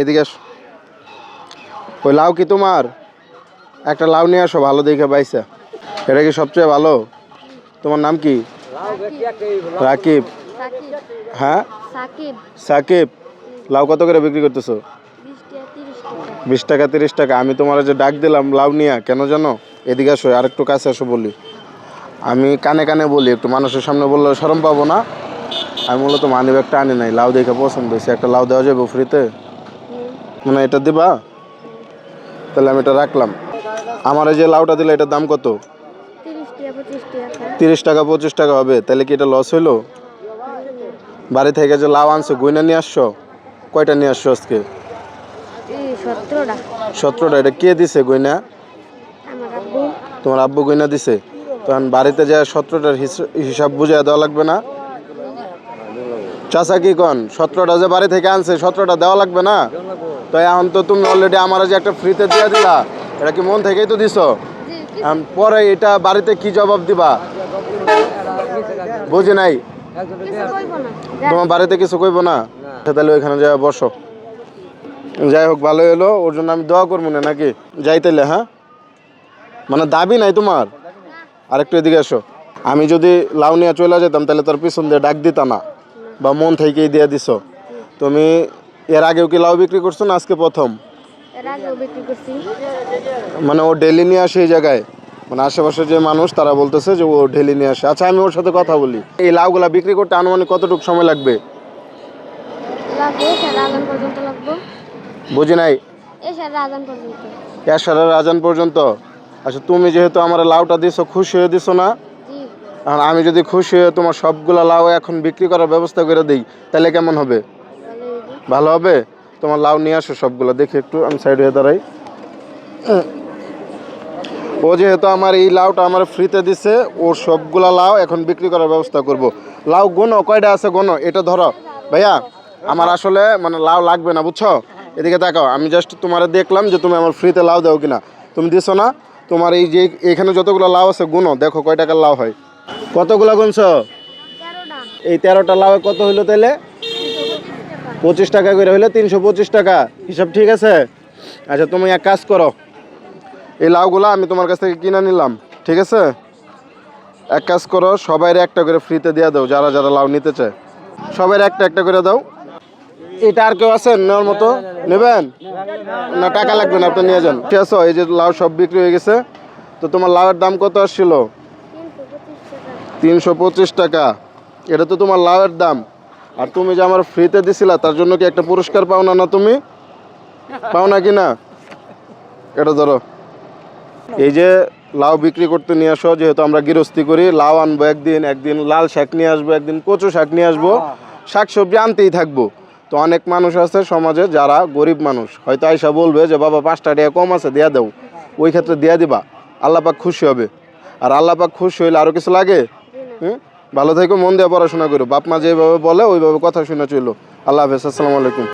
এদিকে আসো। ওই লাউ কি তোমার? একটা লাউ নিয়ে আসো, ভালো দেখে পাইছা। এটা কি সবচেয়ে ভালো? তোমার নাম কি? রাকিব। হ্যাঁ? সাকিব। লাউ কত করে বিক্রি করতেছো? বিশ টাকা, তিরিশ টাকা। আমি তোমার যে ডাক দিলাম লাউ নিয়া, কেন জানো? এদিকে আসো আর একটু কাছে আসো বলি। আমি কানে কানে বলি, একটু মানুষের সামনে বললে সরম পাবো না। আমি মূলত মানি ব্যাগটা আনি নাই, লাউ দেখে পছন্দ হয়েছে। একটা লাউ দেওয়া যাবে ফ্রিতে। মানে এটা দিবা তাহলে আমি এটা রাখলাম। আমার এই যে লাউটা দিলে এটার দাম কত? তিরিশ টাকা পঁচিশ টাকা। হবে তাহলে কি এটা লস হইল? বাড়ি থেকে যে লাউ আনছো গইনা নিয়ে আসছো? কয়টা নিয়ে আসছো আজকে? সতেরোটা। এটা কে দিছে গইনা? তোমার আব্বু গইনা দিছে? তখন বাড়িতে যা সতেরোটার হিসাব বুঝে দেওয়া লাগবে না? চাচা কি কন? সতেরোটা যে বাড়ি থেকে আনছে সতেরোটা দেওয়া লাগবে না? তো এখন তো তুমি অলরেডি আমার যে একটা ফ্রিতে দিয়ে দিলা এটা কি মন থেকেই তো দিছো? পরে এটা বাড়িতে কি জবাব দিবা? বুঝি নাই? কিছু কইব না। যা। তোমার বাড়িতে কিছু কইব না? আচ্ছা, তাহলে ওইখানে যাই বসো। যাই হোক ভালো এলো ওর জন্য আমি দোয়া করব না নাকি? যাই তাইলে হ্যাঁ? মানে দাবি নাই তোমার? আর একটু এদিকে এসো। আমি যদি লাউ নিয়ে চলে যেতাম তাহলে তোর পিছন দিয়ে ডাক দিতা না বা মন থেকেই দিয়ে দিছ। তুমি এর আগেও কি লাউ বিক্রি করছ না আজকে প্রথম? এর আগেও বিক্রি করছি। মানে ও ডেলি নিয়ে আসে এই জায়গায়? মানে আশেপাশে যে মানুষ তারা বলতেছে যে ও ডেলি নিয়ে আসে। আচ্ছা আমি ওর সাথে কথা বলি। এই লাউগুলা বিক্রি করতে আনুমানিক কতটুকু সময় লাগবে? বুঝি নাই? এশারের আজান পর্যন্ত। আচ্ছা তুমি যেহেতু আমার লাউটা দিছো খুশি হয়ে দিছো না? আর আমি যদি খুশি হয়ে তোমার সবগুলা লাউ এখন বিক্রি করার ব্যবস্থা করে দিই তাহলে কেমন হবে? ভালো হবে? তোমার লাউ নিয়ে আসো সবগুলো দেখি একটু আমি সাইড হয়ে দাঁড়াই। ও যেহেতু আমার এই লাউটা আমার ফ্রিতে দিছে ওর সবগুলা লাউ এখন বিক্রি করার ব্যবস্থা করব। লাউ গোনো কয়টা আছে গোনো এটা ধরো। ভাইয়া আমার আসলে মানে লাউ লাগবে না বুঝছ? এদিকে তাকাও আমি জাস্ট তোমার দেখলাম যে তুমি আমার ফ্রিতে লাউ দাও কিনা। তুমি দিছো না? তোমার এই যে এখানে যতগুলো লাউ আছে গুনো দেখো কয় টাকার লাউ হয়। কতগুলো গুনছ? এই তেরোটা লাউ কত হইল তাহলে পঁচিশ টাকা করে হইলে তিনশো পঁচিশ টাকা। হিসাব ঠিক আছে? আচ্ছা তুমি এক কাজ করো। এই লাউগুলো আমি তোমার কাছ থেকে কিনে নিলাম, ঠিক আছে? এক কাজ করো সবাই একটা করে ফ্রিতে দিয়ে দাও, যারা যারা লাউ নিতে চায়। সবাই একটা একটা করে দাও। এটা আর কেউ আছেন নেওয়ার মতো? নেবেন? না, টাকা লাগবে না, আপনি নিয়ে যান। ঠিক আছে, এই যে লাউ সব বিক্রি হয়ে গেছে। তো তোমার লাউয়ের দাম কত আসছিল? তিনশো পঁচিশ টাকা। এটা তো তোমার লাউয়ের দাম। আর তুমি যে আমার ফ্রিতে দিছিলা তার জন্য কি একটা পুরস্কার পাও না না তুমি? পাও না কি না? এটা ধরো। এই যে লাউ বিক্রি করতে নিয়ে আসো যেহেতু আমরা গৃহস্থী করি লাউ আনব একদিন একদিন লাল শাক নিয়ে আসব একদিন কচু শাক নিয়ে আসব। শাক সবজি আনতেই থাকব। তো অনেক মানুষ আছে সমাজে যারা গরিব মানুষ। হয়তো আইসা বলবে যে বাবা পাঁচটা টাকা কম আছে দেয়া দাও। ওই ক্ষেত্রে দেয়া দিবা। আল্লাপাক খুশি হবে। আর আল্লাপাক খুশি হইলে আরও কিছু লাগে? হুম? ভালো থেকো, মন দিয়ে পড়াশোনা করো। বাপ মা যেভাবে বলে, ওইভাবে কথা শুনে চলো। আল্লাহ হাফেজ, আসসালামু আলাইকুম।